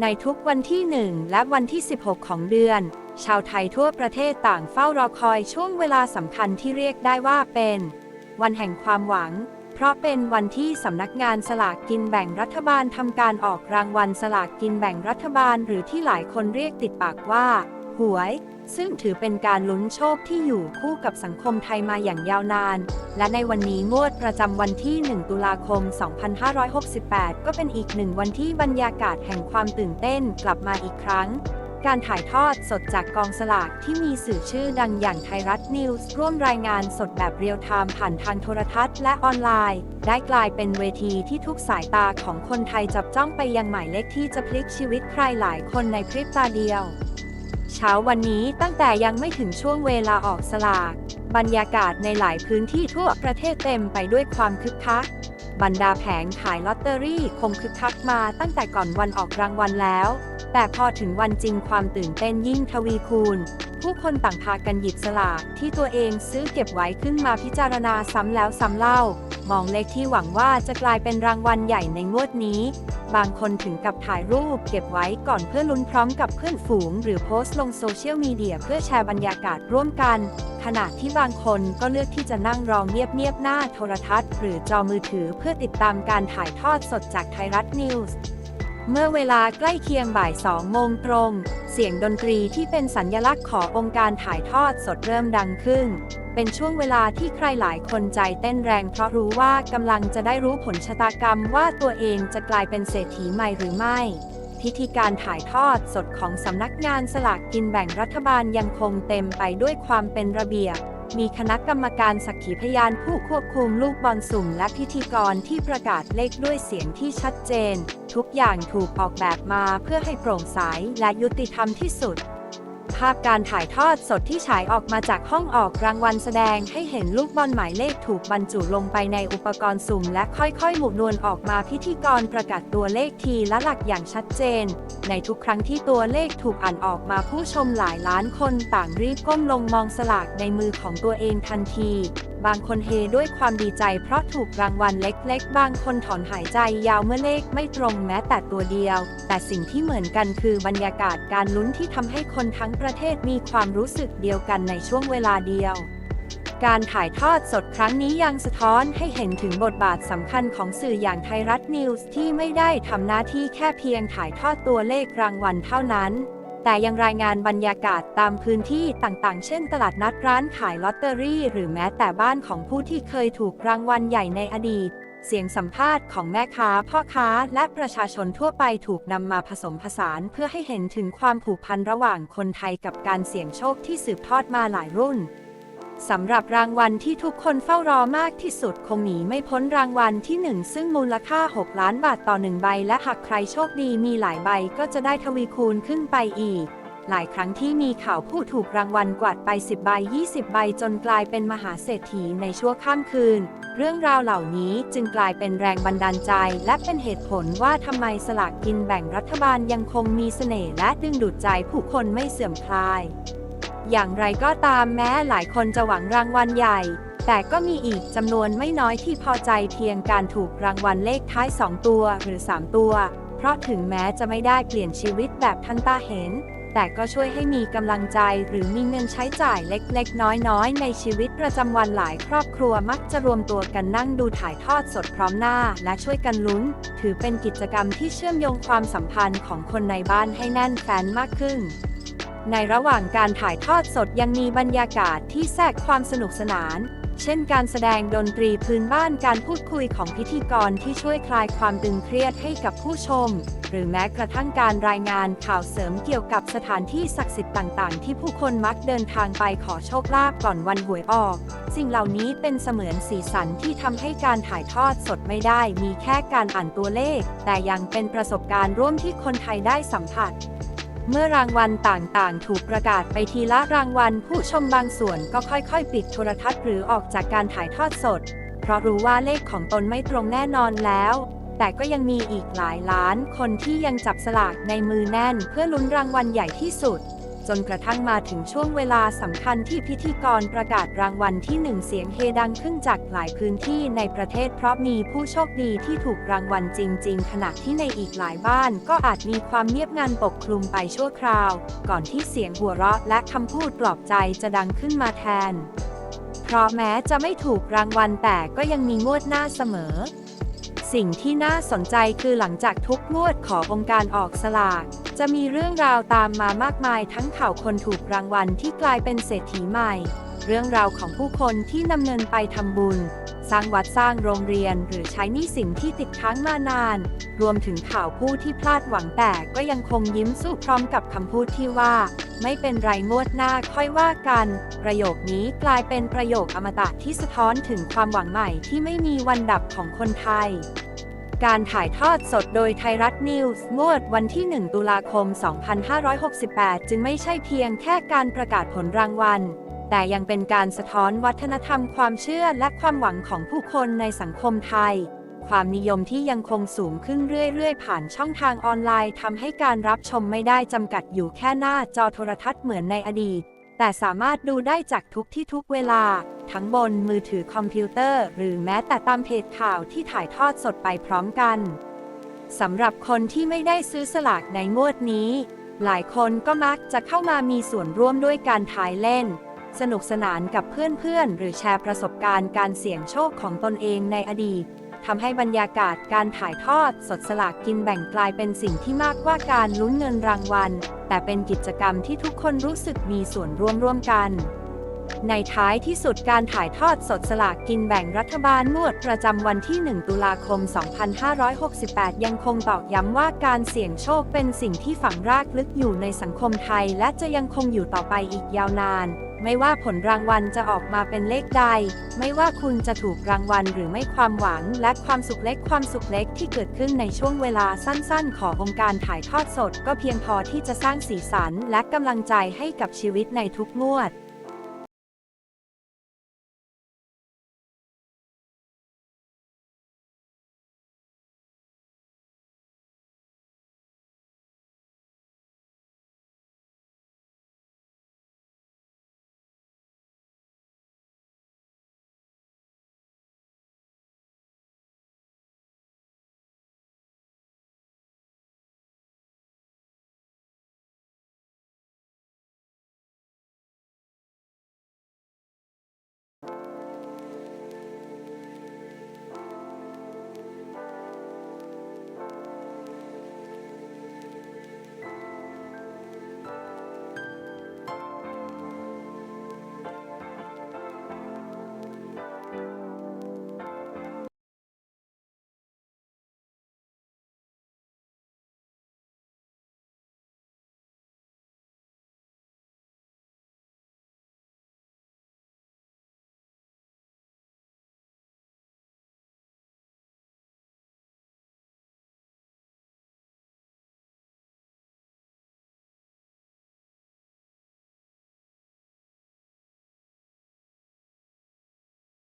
ในทุกวันที่ 1 และวันที่ 16 ของเดือน ชาวไทยทั่วประเทศต่างเฝ้ารอคอยช่วงเวลาสำคัญที่เรียกได้ว่าเป็น วันแห่งความหวัง เพราะเป็นวันที่สำนักงานสลากกินแบ่งรัฐบาลทำการออกรางวัลสลากกินแบ่งรัฐบาล หรือที่หลายคนเรียกติดปากว่า หวย ซึ่งถือเป็นการลุ้นโชคที่อยู่คู่กับสังคมไทยมาอย่างยาวนาน และในวันนี้งวดประจำวันที่ 1 ตุลาคม 2568 ก็เป็นอีกหนึ่งวันที่บรรยากาศแห่งความตื่นเต้นกลับมาอีกครั้งการถ่ายทอดสดจากกองสลากที่มีสื่อชื่อดังอย่างไทยรัฐนิวส์ร่วมรายงานสดแบบเรียลไทม์ผ่านทางโทรทัศน์และออนไลน์ ได้กลายเป็นเวทีที่ทุกสายตาของคนไทยจับจ้องไปยังหมายเลขที่จะพลิกชีวิตใครหลายคนในพริบตาเดียว เช้าวันนี้ตั้งแต่ยังไม่ถึงช่วงเวลาออกสลาก บรรยากาศในหลายพื้นที่ทั่วประเทศเต็มไปด้วยความคึกคัก บรรดาแผงขายลอตเตอรี่คงคึกคักมาตั้งแต่ก่อนวันออกรางวัลแล้ว แต่พอถึงวันจริงความตื่นเต้นยิ่งทวีคูณ ผู้คนต่างพากันหยิบสลากที่ตัวเองซื้อเก็บไว้ขึ้นมาพิจารณาซ้ำแล้วซ้ำเล่า มองเลขที่หวังว่าจะกลายเป็นรางวัลใหญ่ในงวดนี้ บางคนถึงกับถ่ายรูปเก็บไว้ก่อนเพื่อลุ้นพร้อมกับเพื่อนฝูง หรือโพสต์ลงโซเชียลมีเดียเพื่อแชร์บรรยากาศร่วมกัน ขณะที่บางคนก็เลือกที่จะนั่งรอเงียบๆหน้าโทรทัศน์ หรือจอมือถือเพื่อติดตามการถ่ายทอดสดจากไทยรัฐนิวส์ เมื่อเวลาใกล้เคียงบ่ายสองโมงตรง เสียงดนตรีที่เป็นสัญญลักษณ์ขององค์การถ่ายทอดสดเริ่มดังขึ้น เป็นช่วงเวลาที่ใครหลายคนใจเต้นแรงเพราะรู้ว่ากำลังจะได้รู้ผลชะตากรรมว่าตัวเองจะกลายเป็นเศรษฐีใหม่หรือไม่ พิธีการถ่ายทอดสดของสำนักงานสลากกินแบ่งรัฐบาลยังคงเต็มไปด้วยความเป็นระเบียบ มีคณะกรรมการสักขีพยานผู้ควบคุมลูกบอลสุ่มและพิธีกรที่ประกาศเลขด้วยเสียงที่ชัดเจน ทุกอย่างถูกออกแบบมาเพื่อให้โปร่งใสและยุติธรรมที่สุดาพการถ่ายทอดสดที่ฉายออกมาจากห้องออกรางวัลแสดงให้เห็นลูกบอลหมายเลขถูกบรรจุลงไปในอุปกรณ์สุ่ม และค่อยๆ หมุนวนออกมาพิธีกรประกาศตัวเลขทีละหลักอย่างชัดเจน ในทุกครั้งที่ตัวเลขถูกอ่านออกมาผู้ชมหลายล้านคนต่างรีบก้มลงมองสลากในมือของตัวเองทันที บางคนเฮด้วยความดีใจเพราะถูกรางวัลเล็ก ๆ บางคนถอนหายใจยาวเมื่อเลขไม่ตรงแม้แต่ตัวเดียว แต่สิ่งที่เหมือนกันคือบรรยากาศการลุ้นที่ทำให้คนทั้งประเทศมีความรู้สึกเดียวกันในช่วงเวลาเดียวการถ่ายทอดสดครั้งนี้ยังสะท้อนให้เห็นถึงบทบาทสำคัญของสื่ออย่างไทยรัฐนิวส์ที่ไม่ได้ทำหน้าที่แค่เพียงถ่ายทอดตัวเลขรางวัลเท่านั้น แต่ยังรายงานบรรยากาศตามพื้นที่ต่างๆ เช่น ตลาดนัดร้านขายลอตเตอรี่ หรือแม้แต่บ้านของผู้ที่เคยถูกรางวัลใหญ่ในอดีต เสียงสัมภาษณ์ของแม่ค้า พ่อค้า และประชาชนทั่วไปถูกนำมาผสมผสาน เพื่อให้เห็นถึงความผูกพันระหว่างคนไทยกับการเสี่ยงโชคที่สืบทอดมาหลายรุ่น สำหรับรางวัลที่ทุกคนเฝ้ารอมากที่สุดคงหนีไม่พ้นรางวัลที่ 1 ซึ่งมูลค่า 6 ล้านบาทต่อ 1 ใบ และหากใครโชคดีมีหลายใบก็จะได้ทวีคูณขึ้นไปอีก หลายครั้งที่มีข่าวผู้ถูกรางวัลกวาดไป 10 ใบ 20 ใบจนกลายเป็นมหาเศรษฐีในชั่วข้ามคืน เรื่องราวเหล่านี้จึงกลายเป็นแรงบันดาลใจ และเป็นเหตุผลว่าทำไมสลากกินแบ่งรัฐบาลยังคงมีเสน่ห์และดึงดูดใจผู้คนไม่เสื่อมคลาย อย่างไรก็ตามแม้หลายคนจะหวังรางวัลใหญ่ แต่ก็มีอีกจำนวนไม่น้อยที่พอใจเพียงการถูกรางวัลเลขท้าย 2 ตัวหรือ 3 ตัว เพราะถึงแม้จะไม่ได้เปลี่ยนชีวิตแบบทันตาเห็น แต่ก็ช่วยให้มีกำลังใจหรือมีเงินใช้จ่ายเล็กๆ น้อยๆ ในชีวิตประจำวันหลายครอบครัวมักจะรวมตัวกันนั่งดูถ่ายทอดสดพร้อมหน้า และช่วยกันลุ้น ถือเป็นกิจกรรมที่เชื่อมโยงความสัมพันธ์ของคนในบ้านให้แน่นแฟนมากขึ้น ในระหว่างการถ่ายทอดสดยังมีบรรยากาศที่แทรกความสนุกสนาน เช่นการแสดงดนตรีพื้นบ้านการพูดคุยของพิธีกรที่ช่วยคลายความตึงเครียดให้กับผู้ชม หรือแม้กระทั่งการรายงานข่าวเสริมเกี่ยวกับสถานที่ศักดิ์สิทธิ์ต่างๆ ที่ผู้คนมักเดินทางไปขอโชคลาภก่อนวันหวยออก สิ่งเหล่านี้เป็นเสมือนสีสันที่ทำให้การถ่ายทอดสดไม่ได้ มีแค่การอ่านตัวเลข แต่ยังเป็นประสบการณ์ร่วมที่คนไทยได้สัมผัส เมื่อรางวัลต่างๆ ถูกประกาศไปทีละรางวัล ผู้ชมบางส่วนก็ค่อยๆ ปิดโทรทัศน์หรือออกจากการถ่ายทอดสด เพราะรู้ว่าเลขของตนไม่ตรงแน่นอนแล้ว แต่ก็ยังมีอีกหลายล้านคนที่ยังจับสลากในมือแน่นเพื่อลุ้นรางวัลใหญ่ที่สุด จนกระทั่งมาถึงช่วงเวลาสำคัญที่พิธีกรประกาศรางวัลที่หนึ่งเสียงเฮดังขึ้นจากหลายพื้นที่ในประเทศเพราะมีผู้โชคดีที่ถูกรางวัลจริง ๆ ขณะที่ในอีกหลายบ้าน ก็อาจมีความเงียบงันปกคลุมไปชั่วคราว ก่อนที่เสียงหัวเราะและคำพูดปลอบใจจะดังขึ้นมาแทน เพราะแม้จะไม่ถูกรางวัลแต่ก็ยังมีงวดหน้าเสมอ สิ่งที่น่าสนใจคือหลังจากทุกงวดขององค์การออกสลาก จะมีเรื่องราวตามมามากมายทั้งข่าวคนถูกรางวัลที่กลายเป็นเศรษฐีใหม่ เรื่องราวของผู้คนที่นำเงินไปทำบุญสร้างวัดสร้างโรงเรียนหรือใช้หนี้สินที่ติดค้างมานาน รวมถึงข่าวผู้ที่พลาดหวังแต่ก็ยังคงยิ้มสู้พร้อมกับคำพูดที่ว่า ไม่เป็นไรงวดหน้าค่อยว่ากัน ประโยคนี้กลายเป็นประโยคอมตะที่สะท้อนถึงความหวังใหม่ที่ไม่มีวันดับของคนไทยการถ่ายทอดสดโดยไทยรัฐนิวส์งวดวันที่ 1 ตุลาคม 2568 จึงไม่ใช่เพียงแค่การประกาศผลรางวัล แต่ยังเป็นการสะท้อนวัฒนธรรมความเชื่อและความหวังของผู้คนในสังคมไทย ความนิยมที่ยังคงสูงขึ้นเรื่อยๆ ผ่านช่องทางออนไลน์ทำให้การรับชมไม่ได้จำกัดอยู่แค่หน้าจอโทรทัศน์เหมือนในอดีต แต่สามารถดูได้จากทุกที่ทุกเวลา ทั้งบนมือถือคอมพิวเตอร์ หรือแม้แต่ตามเพจข่าวที่ถ่ายทอดสดไปพร้อมกันสำหรับคนที่ไม่ได้ซื้อสลากในงวดนี้ หลายคนก็มักจะเข้ามามีส่วนร่วมด้วยการทายเล่น สนุกสนานกับเพื่อนๆ หรือแชร์ประสบการณ์การเสี่ยงโชคของตนเองในอดีตทำให้บรรยากาศการถ่ายทอดสดสลากกินแบ่งกลายเป็นสิ่งที่มากกว่าการลุ้นเงินรางวัล แต่เป็นกิจกรรมที่ทุกคนรู้สึกมีส่วนร่วมร่วมกัน ในท้ายที่สุดการถ่ายทอดสดสลากกินแบ่งรัฐบาลงวดประจำวันที่ 1 ตุลาคม 2568 ยังคงตอกย้ำว่าการเสี่ยงโชคเป็นสิ่งที่ฝังรากลึกอยู่ในสังคมไทย และจะยังคงอยู่ต่อไปอีกยาวนาน ไม่ว่าผลรางวัลจะออกมาเป็นเลขใด ไม่ว่าคุณจะถูกรางวัลหรือไม่ความหวัง และความสุขเล็กความสุขเล็กที่เกิดขึ้นในช่วงเวลาสั้นๆ ขององค์การถ่ายทอดสด ก็เพียงพอที่จะสร้างสีสันและกำลังใจให้กับชีวิตในทุกงวด